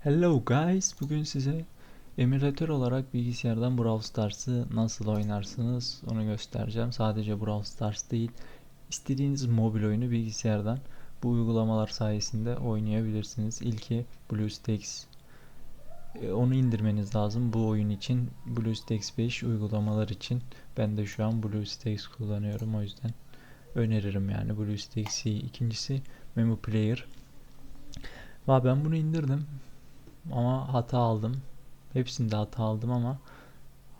Hello guys, bugün size emülatör olarak bilgisayardan Brawl Stars'ı nasıl oynarsınız onu göstereceğim. Sadece Brawl Stars değil, istediğiniz mobil oyunu bilgisayardan bu uygulamalar sayesinde oynayabilirsiniz. İlki BlueStacks. E, Onu indirmeniz lazım bu oyun için. BlueStacks 5 uygulamalar için. Ben de şu an BlueStacks kullanıyorum o yüzden öneririm yani BlueStacks'i. İkincisi Memo Player. Va ben bunu indirdim ama hata aldım. Hepsinde hata aldım ama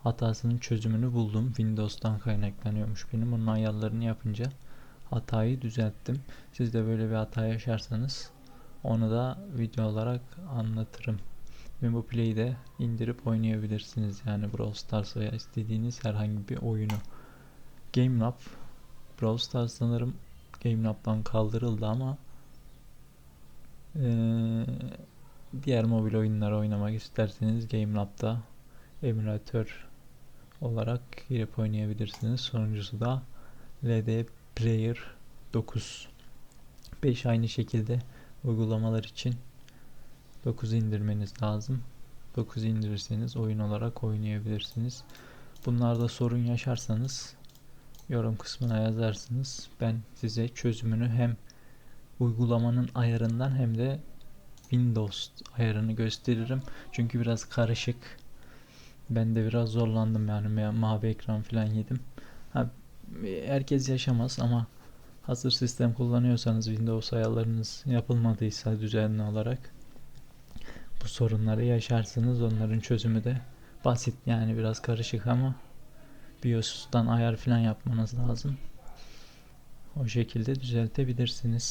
hatasının çözümünü buldum. Windows'tan kaynaklanıyormuş benim. Onun ayarlarını yapınca hatayı düzelttim. Siz de böyle bir hata yaşarsanız onu da video olarak anlatırım. Memo Play'de indirip oynayabilirsiniz. Yani Brawl Stars veya istediğiniz herhangi bir oyunu. GameLab Brawl Stars sanırım GameLab'dan kaldırıldı ama eee diğer mobil oyunlar oynamak isterseniz GameLab'da emülatör olarak girip oynayabilirsiniz. Sonuncusu da LD Player 9. 5 aynı şekilde uygulamalar için 9 indirmeniz lazım. 9 indirirseniz oyun olarak oynayabilirsiniz. Bunlarda sorun yaşarsanız yorum kısmına yazarsınız. Ben size çözümünü hem uygulamanın ayarından hem de Windows ayarını gösteririm. Çünkü biraz karışık. Ben de biraz zorlandım yani ma- mavi ekran falan yedim. Ha, herkes yaşamaz ama hazır sistem kullanıyorsanız Windows ayarlarınız yapılmadıysa düzenli olarak bu sorunları yaşarsınız. Onların çözümü de basit yani biraz karışık ama BIOS'tan ayar falan yapmanız lazım. O şekilde düzeltebilirsiniz.